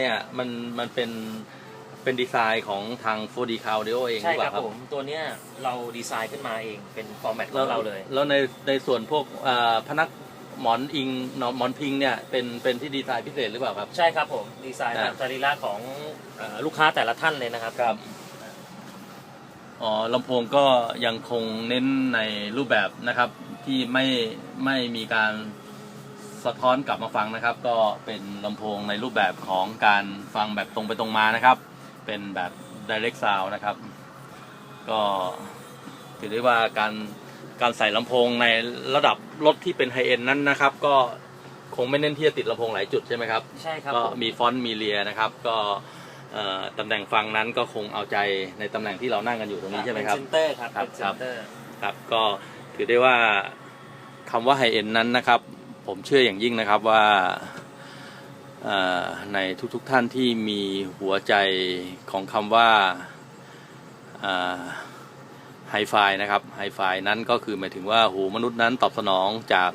เนี่ยมันมันเป็นเป็นดีไซน์ของทาง 4D c a u d i o เองหใช่รือเปครับล่าครับผม ตัวเนี้ยเราดีไซน์ขึ้นมาเองเป็นฟอร์แมตขแล้อวงเราเลย แล้วในในส่วนพวกอ่าพนักหมอนอิงหมอนพิงเนี่ยเป็นเป็นที่ดีไซน์พิเศษหรือเปล่าครับ ใช่ครับผมดีไซน์อ่าตามสรีระของเอ่อลูกค้าแต่ละท่านเลยนะครับ ครับ อ๋อลำโพงก็ยังคงเน้นในรูปแบบนะครับ ที่ไม่ไม่มีการ สะท้อนกลับมาฟังนะครับ ก็เป็นลำโพงในรูปแบบของการฟังแบบตรงไปตรงมานะครับ เป็นแบบ direct sound นะครับ ก็ถือได้ว่าการการใส่ลำโพงในระดับรถที่เป็นไฮเอ็นนั้นนะครับ ก็คงไม่เน้นที่จะติดลำโพงหลายจุดใช่ไหมครับ ใช่ครับก็ผมมีฟอนต์มีเลียนะครับ ก็เอ่อตำแหน่งฟังนั้นก็คงเอาใจในตำแหน่งที่เรานั่งกันอยู่ตรงนี้ใช่ไหมครับ เป็นเซนเตอร์ครับครับ เป็นเซครับนเตอร์ ครับก็ถือได้ว่าคำว่าไฮเอ็นนั้นนะครับ ผมเชื่ออย่างยิ่งนะครับว่าในทุกๆทท่านที่มีหัวใจของคำว่าไฮไฟนะครับไฮไฟนั้นก็คือหมายถึงว่าหูมนุษย์นั้นตอบสนองจาก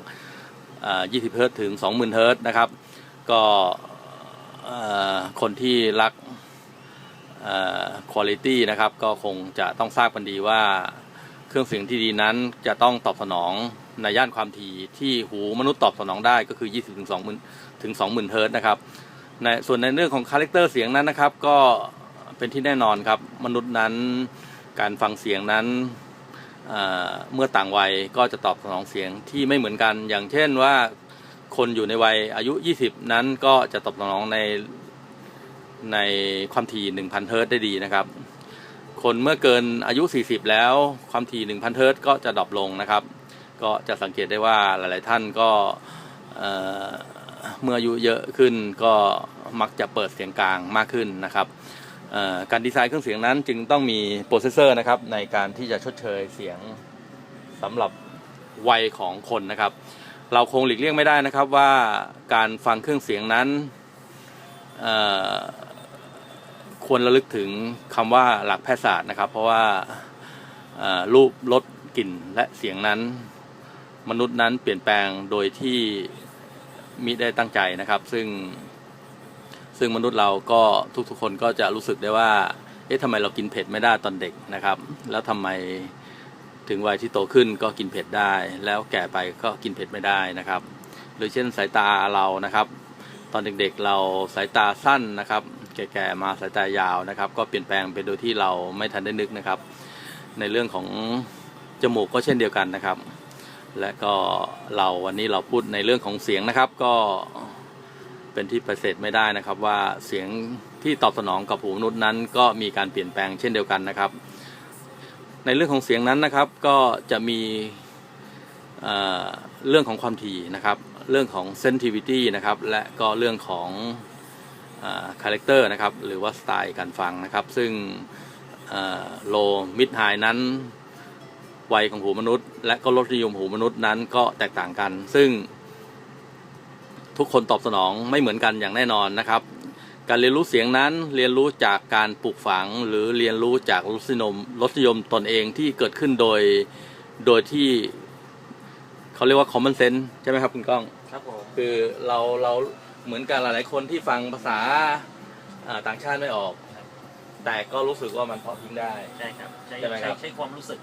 20 เฮิรตถึง 20,000 เฮิรต์นะครับ ก็คนที่รักคุณภาพนะครับ ก็คงจะต้องทราบกันดีว่าเครื่องเสียงที่ดีนั้นจะต้องตอบสนอง ในย่านความถี่ที่หูมนุษย์ตอบสนองได้ก็คือ 20 ถึง 20,000 ถึง 20,000 เฮิรตนะครับในส่วนในเรื่องของคาแรคเตอร์เสียงนั้นนะครับ ก็เป็นที่แน่นอนครับ มนุษย์นั้นการฟังเสียงนั้นเเมื่อต่างวัยก็จะตอบสนองเสียงที่ไม่เหมือนกัน อย่างเช่นว่าคนอยู่ในวัยอายุ 20 นั้นก็จะตอบสนองในในความถี่ 1,000 เฮิรตได้ดีนะครับ คนเมื่อเกินอายุ 40 แล้วความถี่ 1,000 เฮิรตก็จะดรอปลงนะครับ ก็จะสังเกตได้ว่าหลาย ๆ ท่านก็เมื่ออายุเยอะขึ้นก็มักจะเปิดเสียงกลางมากขึ้นนะครับการดีไซน์เครื่องเสียงนั้นจึงต้องมีโปรเซสเซอร์นะครับในการที่จะชดเชยเสียงสำหรับวัยของคนนะครับ เราคงหลีกเลี่ยงไม่ได้นะครับว่าการฟังเครื่องเสียงนั้นควรระลึกถึงคำว่าหลักแพทยศาสตร์นะครับ เพราะว่ารูปรสกลิ่นและเสียงนั้น มนุษย์นั้นเปลี่ยนแปลงโดยที่มิได้ตั้งใจนะครับ ซึ่งซึ่งมนุษย์เราก็ทุกๆคนก็จะรู้สึกได้ว่า เอ๊ะทำไมเรากินเผ็ดไม่ได้ตอนเด็กนะครับ แล้วทำไมถึงวัยที่โตขึ้นก็กินเผ็ดได้ แล้วแก่ไปก็กินเผ็ดไม่ได้นะครับ หรือเช่นสายตาเรานะครับ ตอนเด็กๆเราสายตาสั้นนะครับ แก่ๆมาสายตายาวนะครับ ก็เปลี่ยนแปลงไปโดยที่เราไม่ทันได้นึกนะครับ ในเรื่องของจมูกก็เช่นเดียวกันนะครับ และก็เราวันนี้เราพูดในเรื่องของเสียงนะครับ ก็เป็นที่ปฏิเสธไม่ได้นะครับว่าเสียงที่ตอบสนองกับหูมนุษย์นั้น ก็มีการเปลี่ยนแปลงเช่นเดียวกันนะครับ ในเรื่องของเสียงนั้นนะครับ ก็จะมีเเรื่องของความถี่นะครับ เรื่องของ sensitivity นะครับ และก็เรื่องของคาแรคเตอร์นะครับ หรือว่าสไตล์การฟังนะครับ ซึ่งโลมิดไฮนั้น วัยของหูมนุษย์ และก็รสนิยมหูมนุษย์นั้นก็แตกต่างกัน ซึ่ง ทุกคนตอบสนองไม่เหมือนกันอย่างแน่นอนนะครับ การเรียนรู้เสียงนั้นเรียนรู้จากการปลูกฝัง หรือเรียนรู้จากรสนิยมรสนิยมตนเองที่เกิดขึ้นโดยโดยที่เขาเรียกว่า common sense ใช่ไหมครับคุณก้องครับผมคือเราเราเหมือนกันหลายๆคนที่ฟังภาษาอ่าต่างชาติไม่ออก แต่ก็รู้สึกว่ามันเพอทิ้งได้ ใช่ครับใช้ใช่ไหมครับใช้ความรู้สึก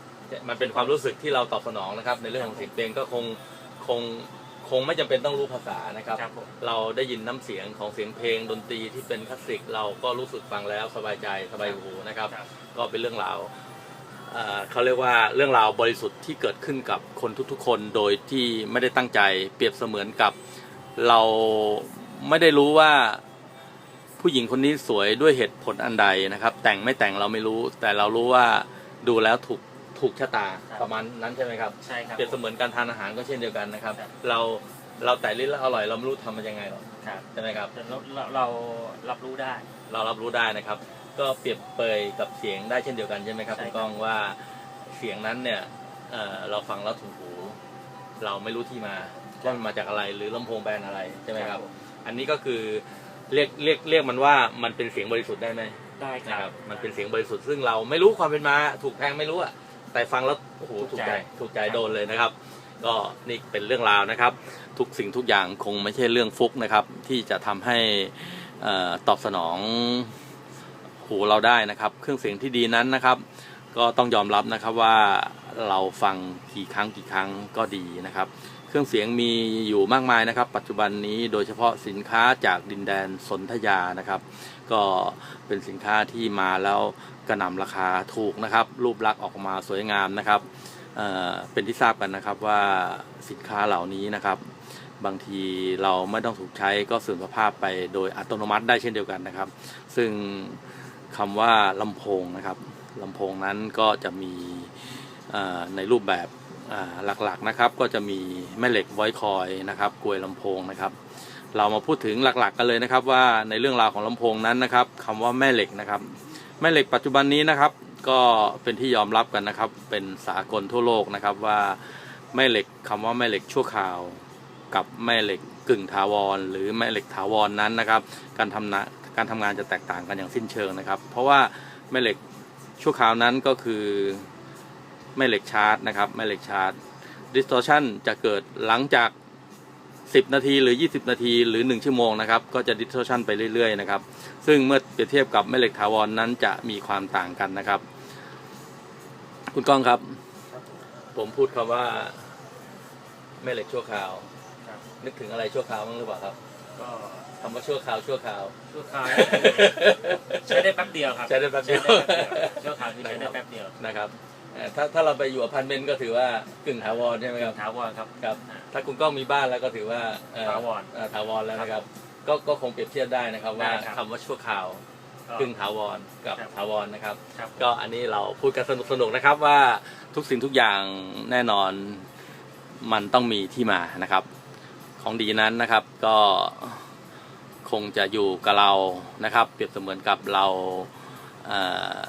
มันเป็นความรู้สึกที่เราตอบสนองนะครับ ในเรื่องของเสียงเพลงก็คงคงคงไม่จำเป็นต้องรู้ภาษานะครับ ครับผม เราได้ยินน้ำเสียงของเสียงเพลงดนตรีที่เป็นคลาสสิกเราก็รู้สึกฟังแล้วสบายใจสบายหูนะครับ ครับ ก็เป็นเรื่องราวเอ่อเขาเรียกว่าเรื่องราวบริสุทธิ์ที่เกิดขึ้นกับคนทุกๆ คนโดยที่ไม่ได้ตั้งใจเปรียบเสมือนกับ เราไม่ได้รู้ว่า ผู้หญิงคนนี้สวยด้วยเหตุผลอันใดนะครับ แต่งไม่แต่งเราไม่รู้ แต่เรารู้ว่าดูแล้วถูกถูกชะตาครับประมาณนั้นใช่ไหมครับใช่ครับเปรียบเสมือนการทานอาหารก็เช่นเดียวกันนะครับ ครับ เราเราแต่ลิ้นแล้วอร่อยเราไม่รู้ทำมันยังไงหรอกครับใช่ไหมครับแต่เราเราเรารับรู้ได้ เรารับรู้ได้นะครับ ก็เปรียบเปยกับเสียงได้เช่นเดียวกันใช่ไหมครับใช่คุครับณก้องว่าเสียงนั้นเนี่ยเอ่อเราฟังแล้วถูกหูเราไม่รู้ที่มาว่ามันมาจากอะไรหรือลำโพงแบรนด์อะไรใช่ไหมครับ อันนี้ก็คือ เรียกเรียกเรียกมันว่ามันเป็นเสียงบริสุทธิ์ได้ไหมได้คนะรับครับมันเป็นเสียงบริสุทธิ์ซึ่งเราไม่รู้ความเป็นมาถูกแพงไม่รู้อะแต่ฟังแล้วโอ้โหถูถูกกใจ ใจถูกใจโดนเลยนะครับ ก็นี่เป็นเรื่องราวนะครับ ทุกสิ่งทุกอย่างคงไม่ใช่เรื่องฟุกนะครับ ที่จะทำให้เออตอบสนองหูเราได้นะครับ เครื่องเสียงที่ดีนั้นนะครับ ก็ต้องยอมรับนะครับว่าเราฟังกี่ครั้งกี่ครั้งก็ดีนะครับ เครื่องเสียงมีอยู่มากมายนะครับ ปัจจุบันนี้โดยเฉพาะสินค้าจากดินแดนสนธยานะครับ ก็เป็นสินค้าที่มาแล้วกระหน่ำราคาถูกนะครับ รูปลักษณ์ออกมาสวยงามนะครับเเป็นที่ทราบกันนะครับว่าสินค้าเหล่านี้นะครับ บางทีเราไม่ต้องถูกใช้ก็เสื่อมสภาพไปโดยอัตโนมัติได้เช่นเดียวกันนะครับ ซึ่งคำว่าลำโพงนะครับลำโพงนั้นก็จะมีในรูปแบบ หลักๆนะครับก็จะมีแม่เหล็กไว้คอยนะครับกลวยลำโพงนะครับ เรามาพูดถึงหลักๆกันเลยนะครับ ว่าในเรื่องราวของลำโพงนั้นนะครับคำว่าแม่เหล็กนะครับ แม่เหล็กปัจจุบันนี้นะครับ ก็เป็นที่ยอมรับกันนะครับ เป็นสากลทั่วโลกนะครับว่าแม่เหล็กคำว่าแม่เหล็กชั่วคราว กับแม่เหล็กกึ่งถาวร หรือแม่เหล็กถาวรนั้นนะครับ การทำนะการทำงานจะแตกต่างกันอย่างสิ้นเชิงนะครับ เพราะว่าแม่เหล็กชั่วคราวนั้นก็คือ แม่เหล็กชาร์จนะครับแม่เหล็กชาร์จ distortion จะเกิดหลังจาก 10 นาทีหรือ 20 นาทีหรือ 1 ชั่วโมงนะครับ ก็จะ distortion ไปเรื่อยๆนะครับ ซึ่งเมื่อเปรียบเทียบกับแม่เหล็กถาวรนั้นจะมีความต่างกันนะครับ คุณก้องครับ ผมพูดคำว่าแม่เหล็กชั่วคราวครับนึกถึงอะไรชั่วคราวบ้างหรือเปล่าครับก็คำว่าชั่วคราวชั่วคราวชั่วคราวใช้ได้แป๊บเดียวครับใช้ได้แป๊บเดียวชั่วคราวที่ใช้ได้แป๊บเดียวนะครับเอ่อ ถ้าถ้าเราไปอยู่อพาร์ตเมนต์ก็ถือว่ากึ่งถาวรใช่ไหมครับถาวรครับครับ ถ้าคุณก้องมีบ้านแล้วก็ถือว่าเอ่อถาวรเอ่อถาวรแล้วนะครับ ก็ก็คงเปรียบเทียบได้นะครับ ว่าได้ครับคำว่าชั่วคราวกึ่งถาวรกับครับถาวรนะครับครับ ก็อันนี้เราพูดกันสนุกสนุกๆนะครับว่าทุกสิ่งทุกอย่างแน่นอนมันต้องมีที่มานะครับ ของดีนั้นนะครับก็คงจะอยู่กับเรานะครับ เปรียบเสมือนกับเราเอ่อ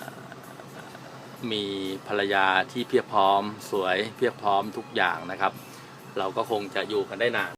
มีภรรยาที่เพียบพร้อมสวยเพียบพร้อมทุกอย่างนะครับ เราก็คงจะอยู่กันได้นาน